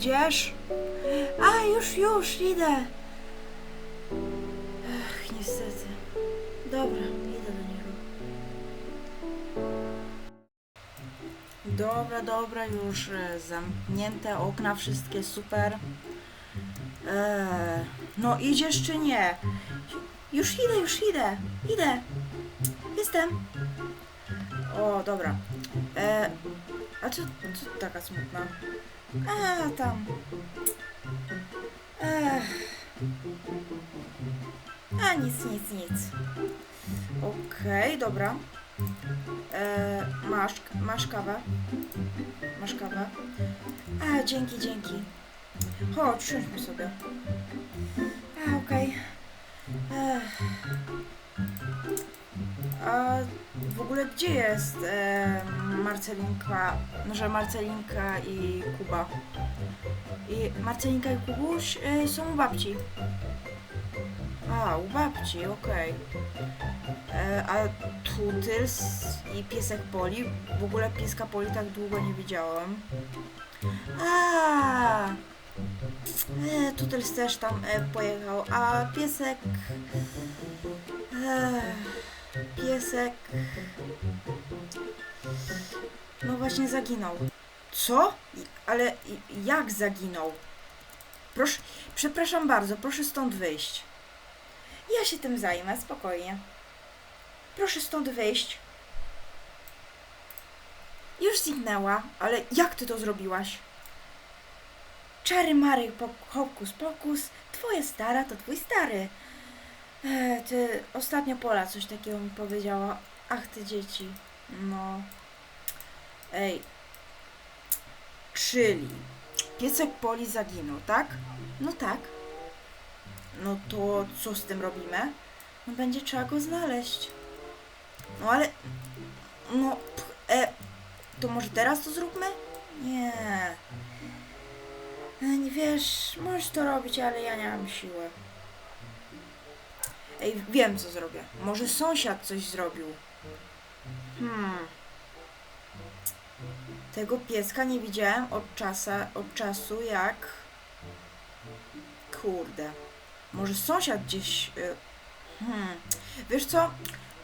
idziesz? A, już, już, idę. Ach, niestety. Dobra, idę do niego. Dobra, dobra, już e, zamknięte okna, wszystkie super. Eee, no idziesz czy nie? Już idę, już idę, idę. Jestem. O, dobra. E, a co, co taka smutna? A, tam. Ech. A, nic, nic, nic. Okej, dobra. E, masz, masz kawę? Masz kawę? A, dzięki, dzięki. Chodź, siądźmy sobie. A, okej. Ech. A w ogóle gdzie jest e, Marcelinka, może Marcelinka i Kuba? I Marcelinka i Kubuś e, są u babci. A, u babci, okej. E, A Tutyls i piesek Poli, w ogóle pieska Poli tak długo nie widziałam. A, e, Tutyls też tam e, pojechał, a piesek... E, piesek... No właśnie zaginął. Co? Ale jak zaginął? Proszę, przepraszam bardzo, proszę stąd wyjść. Ja się tym zajmę, spokojnie. Proszę stąd wyjść. Już zniknęła, ale jak ty to zrobiłaś? Czary mary, po- hokus pokus, twoja stara to twój stary. E, ty, ostatnio Pola coś takiego mi powiedziała. Ach, ty dzieci. No. Ej. Czyli piesek Poli zaginął, tak? No tak. No to co z tym robimy? No będzie trzeba go znaleźć. No ale... No... pch, E, to może teraz to zróbmy? Nie. E, Nie wiesz, możesz to robić, ale ja nie mam siły. Ej, wiem co zrobię. Może sąsiad coś zrobił. Hmm. Tego pieska nie widziałem od czasa, od czasu jak... Kurde. Może sąsiad gdzieś... y, Hmm. Wiesz co?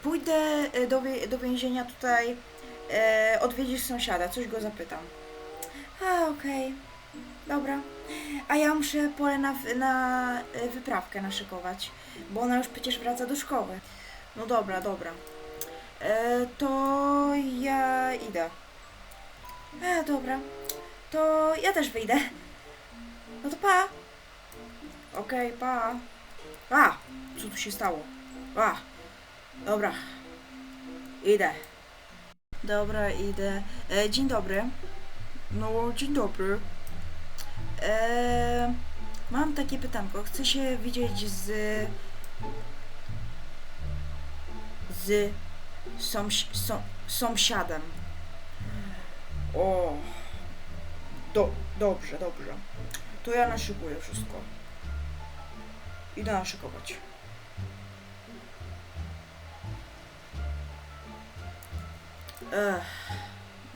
Pójdę y, do, do więzienia tutaj, e, odwiedzisz sąsiada, coś go zapytam. A, okej. Dobra. A ja muszę pole na, na y, wyprawkę naszykować, bo ona już przecież wraca do szkoły. No dobra, dobra. E, to ja idę. A, dobra. To ja też wyjdę. No to pa. Okej, pa. A, co tu się stało? A, dobra. Idę. Dobra, idę. E, dzień dobry. No, dzień dobry. E, mam takie pytanko. Chcę się widzieć z... z sąś, są, sąsiadem. O. Do, dobrze, dobrze. To ja naszykuję wszystko. Idę naszykować. Ech,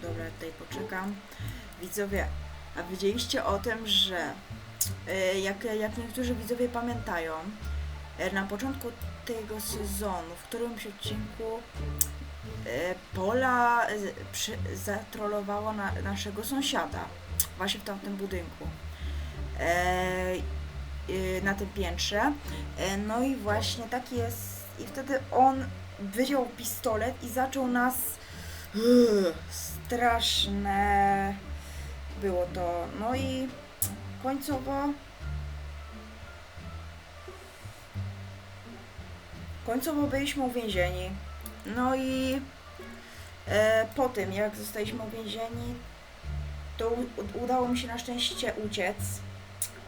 dobra, tutaj poczekam. Widzowie, a wiedzieliście o tym, że e, jak, jak niektórzy widzowie pamiętają, na początku tego sezonu, w którymś odcinku e, Pola e, przy, zatrollowała na, naszego sąsiada właśnie w tamtym budynku. E, e, na tym piętrze. E, no i właśnie tak jest. I wtedy on wyjął pistolet i zaczął nas. Straszne było to. No i końcowo. Końcowo byliśmy uwięzieni. No i e, po tym, jak zostaliśmy uwięzieni, to udało mi się na szczęście uciec.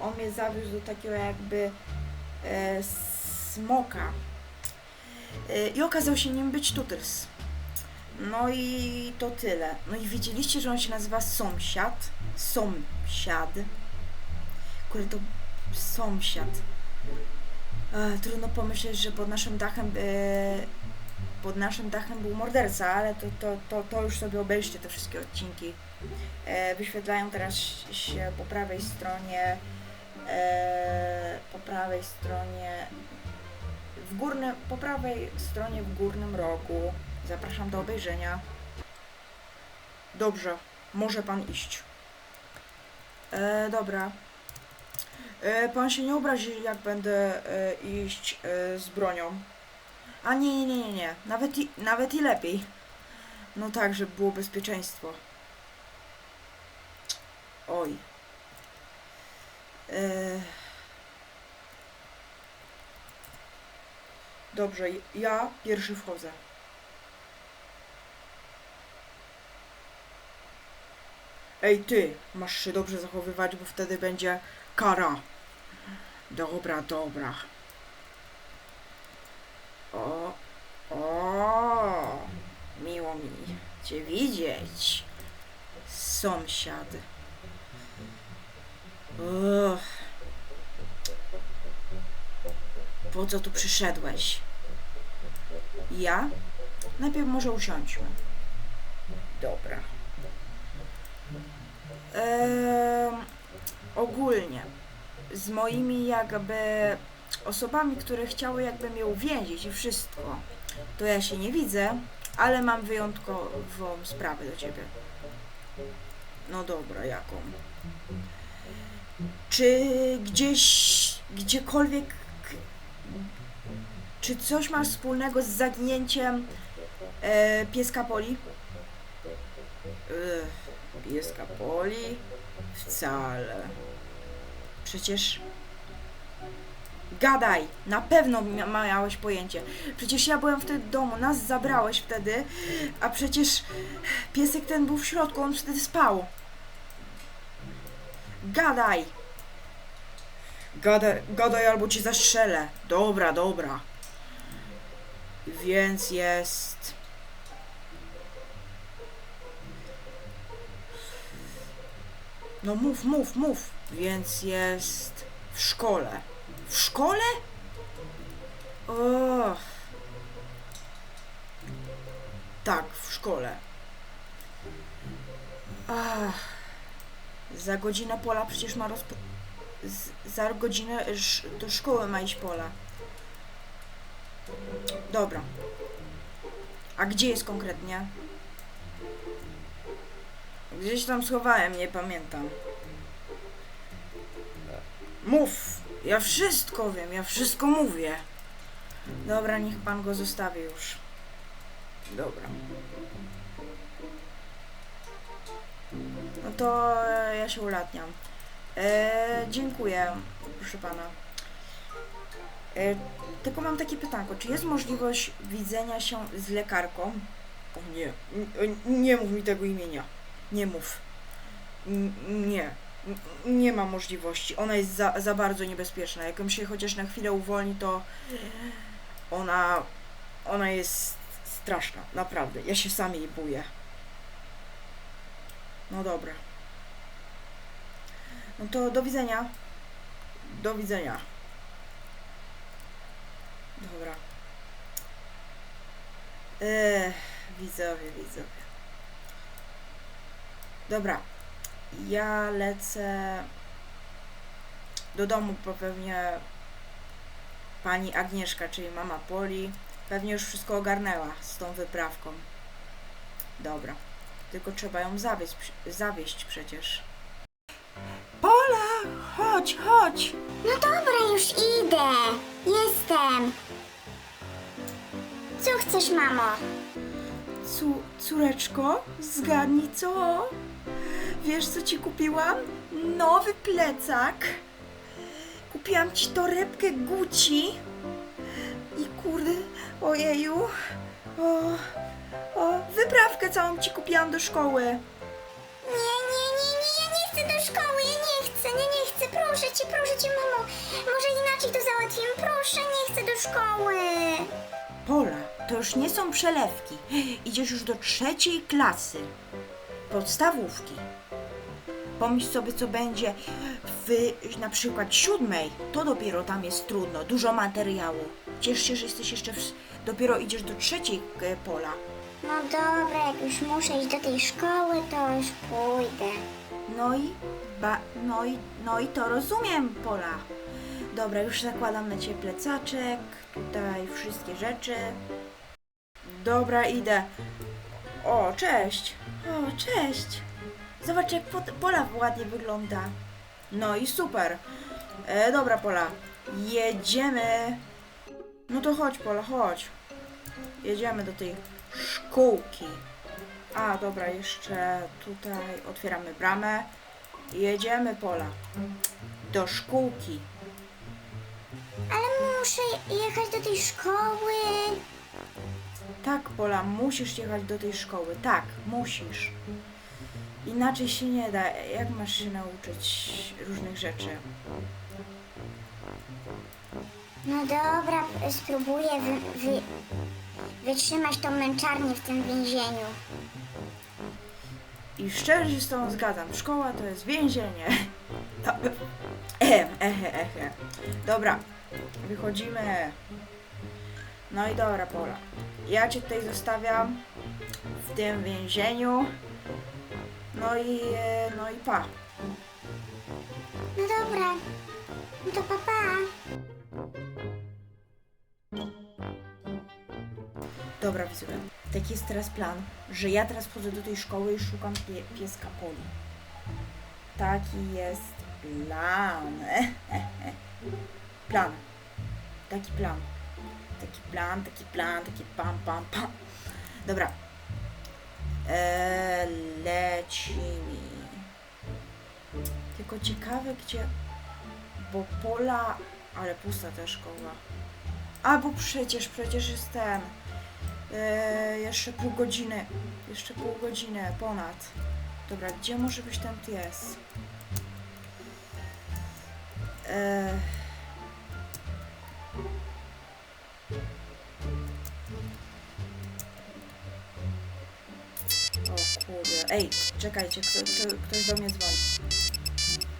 On mnie zawiózł do takiego jakby e, smoka. E, I okazał się nim być Tutyls. No i to tyle. No i wiedzieliście, że on się nazywa Sąsiad? Sąsiad. Kurde, to sąsiad. E, trudno pomyśleć, że pod naszym dachem e, pod naszym dachem był morderca, ale to, to, to, to już sobie obejrzcie te wszystkie odcinki. E, wyświetlają teraz się po prawej stronie e, po prawej stronie w górnym, po prawej stronie w górnym rogu. Zapraszam do obejrzenia. Dobrze, może pan iść. E, dobra. E, pan się nie obrazi, jak będę e, iść e, z bronią. A nie, nie, nie, nie, nie. Nawet i, nawet i lepiej. No tak, żeby było bezpieczeństwo. Oj. E... Dobrze, ja pierwszy wchodzę. Ej ty, masz się dobrze zachowywać, bo wtedy będzie kara. Dobra, dobra. O, o, miło mi cię widzieć, sąsiad. Uch. Po co tu przyszedłeś? Ja? Najpierw może usiądźmy. Dobra. Ehm, ogólnie z moimi jakby osobami, które chciały jakby mnie uwięzić i wszystko, to ja się nie widzę, ale mam wyjątkową sprawę do ciebie. No dobra, jaką? Czy gdzieś, gdziekolwiek, czy coś masz wspólnego z zaginięciem e, pieska Poli? Ech, pieska Poli? Wcale. Przecież Gadaj, na pewno mia- miałeś pojęcie. Przecież ja byłem wtedy w domu, nas zabrałeś wtedy, a przecież piesek ten był w środku, on wtedy spał. Gadaj! Gadaj, gadaj albo cię zastrzelę. Dobra, dobra. Więc jest... No mów, mów, mów. Więc jest w szkole. W szkole? O. Tak, w szkole. Ach. Za godzinę pola przecież ma rozpo... Z, za godzinę sz, do szkoły ma iść pola. Dobra. A gdzie jest konkretnie? Gdzieś tam schowałem, nie pamiętam. Mów! Ja wszystko wiem, ja wszystko mówię. Dobra, niech pan go zostawi już. Dobra. No to e, ja się ulatniam. E, dziękuję, proszę pana. E, tylko mam takie pytanko, czy jest możliwość widzenia się z lekarką? O nie, N- nie mów mi tego imienia. Nie mów. N- nie. Nie ma możliwości. Ona jest za, za bardzo niebezpieczna. Jak ją się chociaż na chwilę uwolni, to ona. Ona jest straszna. Naprawdę. Ja się sam jej boję. No dobra. No to do widzenia. Do widzenia. Dobra. Eee, widzowie, widzowie. Dobra. Ja lecę do domu, bo pewnie pani Agnieszka, czyli mama Poli, pewnie już wszystko ogarnęła z tą wyprawką. Dobra. Tylko trzeba ją zawieźć, zawieźć przecież. Pola! Chodź, chodź! No dobra, już idę. Jestem. Co chcesz, mamo? Cu, córeczko, zgadnij co? Wiesz co ci kupiłam? Nowy plecak. Kupiłam ci torebkę Gucci. I kurde, ojeju. O, o, wyprawkę całą ci kupiłam do szkoły. Nie, nie, nie, nie, ja nie chcę do szkoły, ja nie chcę, nie, nie chcę. Proszę cię, proszę cię, mamo. Może inaczej to załatwimy. Proszę, nie chcę do szkoły. Pola, to już nie są przelewki. Idziesz już do trzeciej klasy. Podstawówki. Pomyśl sobie, co będzie w na przykład siódmej. To dopiero tam jest trudno, dużo materiału. Ciesz się, że jesteś jeszcze w, dopiero idziesz do trzeciej e, pola. No dobra, jak już muszę iść do tej szkoły, to już pójdę. No i, ba, no i, no i to rozumiem, Pola. Dobra, już zakładam na ciebie plecaczek, tutaj wszystkie rzeczy. Dobra, idę. O, cześć. O, cześć. Zobacz, jak Pola ładnie wygląda. No i super. E, dobra, Pola. Jedziemy. No to chodź, Pola, chodź. Jedziemy do tej szkółki. A, dobra, jeszcze tutaj otwieramy bramę. Jedziemy, Pola. Do szkółki. Ale muszę jechać do tej szkoły. Tak, Pola, musisz jechać do tej szkoły. Tak, musisz. Inaczej się nie da. Jak masz się nauczyć różnych rzeczy? No dobra, spróbuję wy, wy, wytrzymać tą męczarnię w tym więzieniu. I szczerze się z tobą zgadzam. Szkoła to jest więzienie. Ehe, ehe, ehe. Dobra, wychodzimy. No i dobra, Pola. Ja cię tutaj zostawiam w tym więzieniu. No i, e, no i pa. No dobra, no to papa. Pa. Dobra, widzowie. Taki jest teraz plan, że ja teraz wchodzę do tej szkoły i szukam pie pieska Poli. Taki jest plan. plan. Taki plan. Taki plan, taki plan, taki pam, pam, pam. Dobra. Eee, lecimy. Tylko ciekawe gdzie... Bo pola... Ale pusta ta szkoła. A, bo przecież, przecież jest ten... Eee, jeszcze pół godziny. Jeszcze pół godziny, ponad. Dobra, gdzie może być ten pies? Eee... kurde. Ej, czekajcie, kto, kto, ktoś do mnie dzwoni.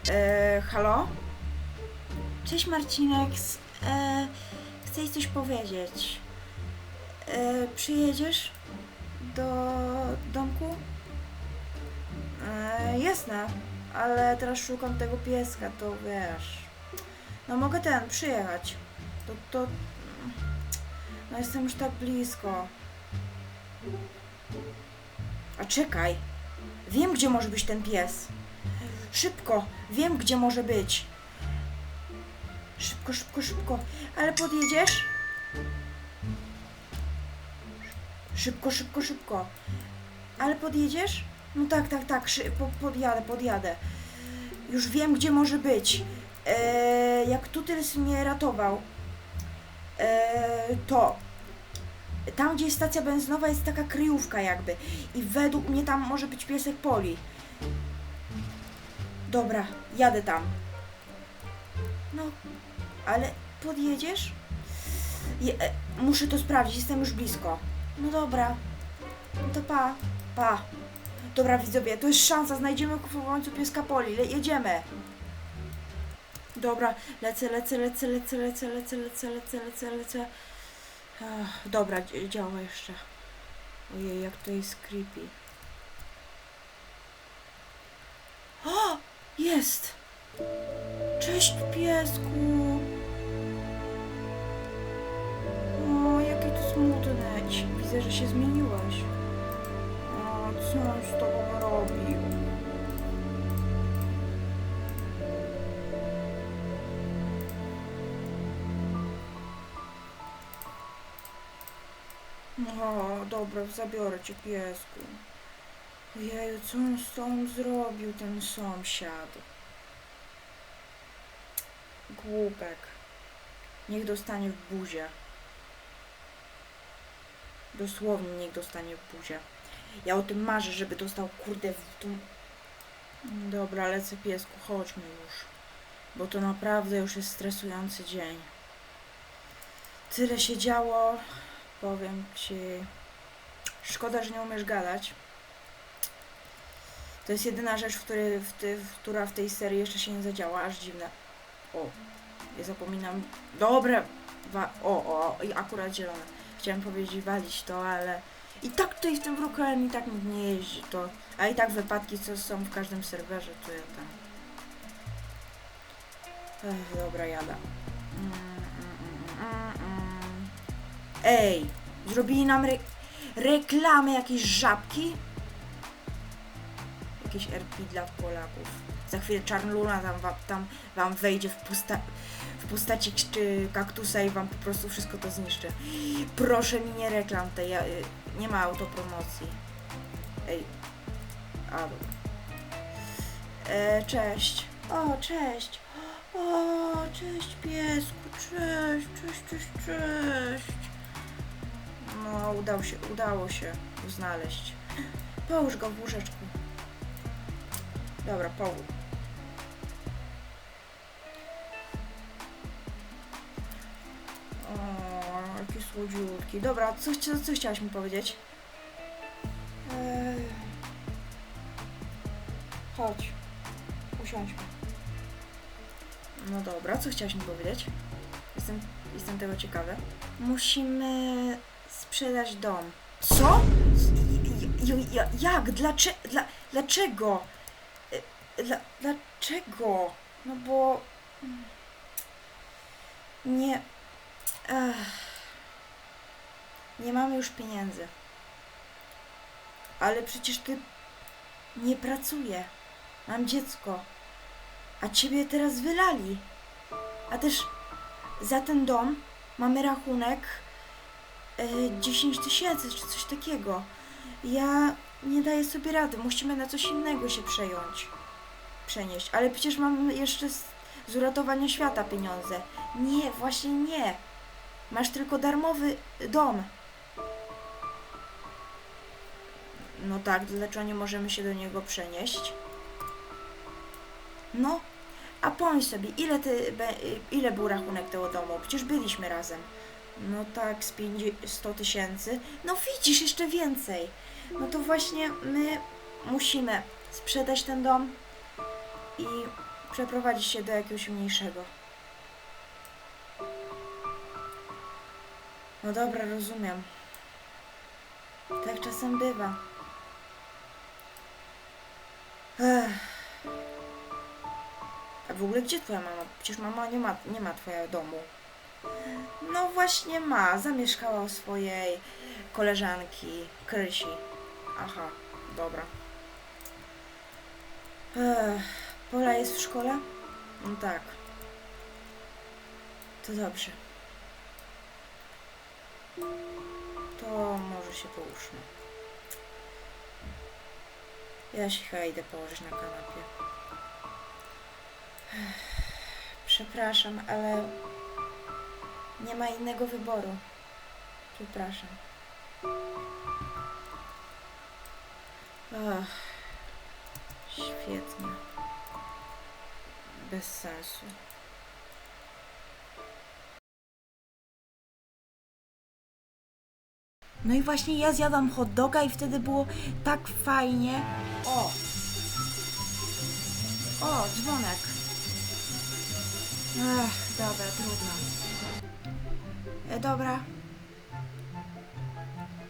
Eee, halo? Cześć Marcinek. E, chcę coś powiedzieć. E, przyjedziesz do domku? E, jasne, ale teraz szukam tego pieska, to wiesz. No mogę ten, przyjechać. To, to... No jestem już tak blisko. A czekaj. Wiem, gdzie może być ten pies. Szybko, wiem, gdzie może być. Szybko, szybko, szybko. Ale podjedziesz? Szybko, szybko, szybko. Ale podjedziesz? No tak, tak, tak. Podjadę, podjadę. Już wiem, gdzie może być. Eee, jak Tutys mnie ratował, eee, to tam, gdzie jest stacja benzynowa, jest taka kryjówka jakby. I według mnie tam może być piesek Poli. Dobra, jadę tam. No, ale podjedziesz? Je, e, muszę to sprawdzić, jestem już blisko. No dobra. No to pa, pa. Dobra widzowie, to jest szansa, znajdziemy w końcu pieska Poli, Le, jedziemy. Dobra, lecę, lecę, lecę, lecę, lecę, lecę, lecę, lecę, lecę, lecę. Ach, dobra, dzi- działa jeszcze. Ojej, jak to jest creepy. O! Jest! Cześć piesku! O, jakie to smutne. Widzę, że się zmieniłeś. O, co on z tobą robił? Dobra, zabiorę cię piesku. Jeju, co on z tobą zrobił, ten sąsiad? Głupek. Niech dostanie w buzię. Dosłownie niech dostanie w buzię. Ja o tym marzę, żeby dostał kurde w tą... Dobra, lecę piesku, chodźmy już. Bo to naprawdę już jest stresujący dzień. Tyle się działo, powiem ci. Szkoda, że nie umiesz gadać. To jest jedyna rzecz, w której, w ty, która w tej serii jeszcze się nie zadziała, aż dziwne. O, ja zapominam. Dobra, wa- o, o, i akurat zielone. Chciałem powiedzieć walić to, ale i tak tutaj w tym Brooklyn i tak nikt nie jeździ, to... A i tak wypadki, co są w każdym serwerze, to ja tam... Ech, dobra, jada. Mm, mm, mm, mm, mm. Ej, zrobili nam re reklamy jakiejś żabki? Jakieś RP dla Polaków. Za chwilę Czarnluna tam, wa- tam wam wejdzie w, pusta w postaci czy kaktusa i wam po prostu wszystko to zniszczy. Proszę mi nie reklam tej, ja, y, nie ma autopromocji. Ej, a. E, cześć. O, cześć. O, cześć piesku, cześć, cześć, cześć, cześć. No, udało się, udało się znaleźć. Połóż go w łóżeczku. Dobra, połóż. Jaki słodziutki. Dobra, co, chcia- co chciałaś mi powiedzieć? Eee... Chodź. Usiądźmy. No dobra, co chciałaś mi powiedzieć? Jestem, jestem tego ciekawy. Musimy sprzedać dom. Co? J- Jak? Dlaczego? Dla, dlaczego? E, Dla, dlaczego? No bo... mm, Nie... Ech. Nie mamy już pieniędzy. Ale przecież ty nie pracuję. Mam dziecko. A ciebie teraz wylali. A też za ten dom mamy rachunek 10 tysięcy czy coś takiego. Ja nie daję sobie rady. Musimy na coś innego się przejąć. Przenieść. Ale przecież mam jeszcze z, z uratowania świata pieniądze. Nie, właśnie nie. Masz tylko darmowy dom. No tak, dlaczego nie możemy się do niego przenieść? No, a pomyśl sobie, ile, ty, ile był rachunek tego domu? Przecież byliśmy razem. No tak, z 50 100 tysięcy. No widzisz, jeszcze więcej. No to właśnie my musimy sprzedać ten dom i przeprowadzić się do jakiegoś mniejszego. No dobra, rozumiem. Tak czasem bywa. Ech. A w ogóle gdzie twoja mama? Przecież mama nie ma, nie ma twojego domu. No właśnie ma. Zamieszkała u swojej koleżanki Krysi. Aha, dobra. Ech. Pola jest w szkole? No tak. To dobrze. To może się połóżmy. Ja się chyba idę położyć na kanapie. Przepraszam, ale nie ma innego wyboru. Przepraszam. Ach, świetnie. Bez sensu. No i właśnie ja zjadłam hot doga i wtedy było tak fajnie. O! O, dzwonek. Ech, dobra, trudno. E, dobra.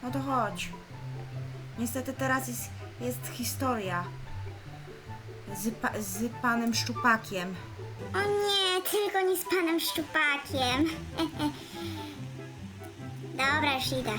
No to chodź. Niestety teraz jest, jest historia. Z, pa, z panem Szczupakiem. O nie, tylko nie z panem Szczupakiem. Dobra, już idę.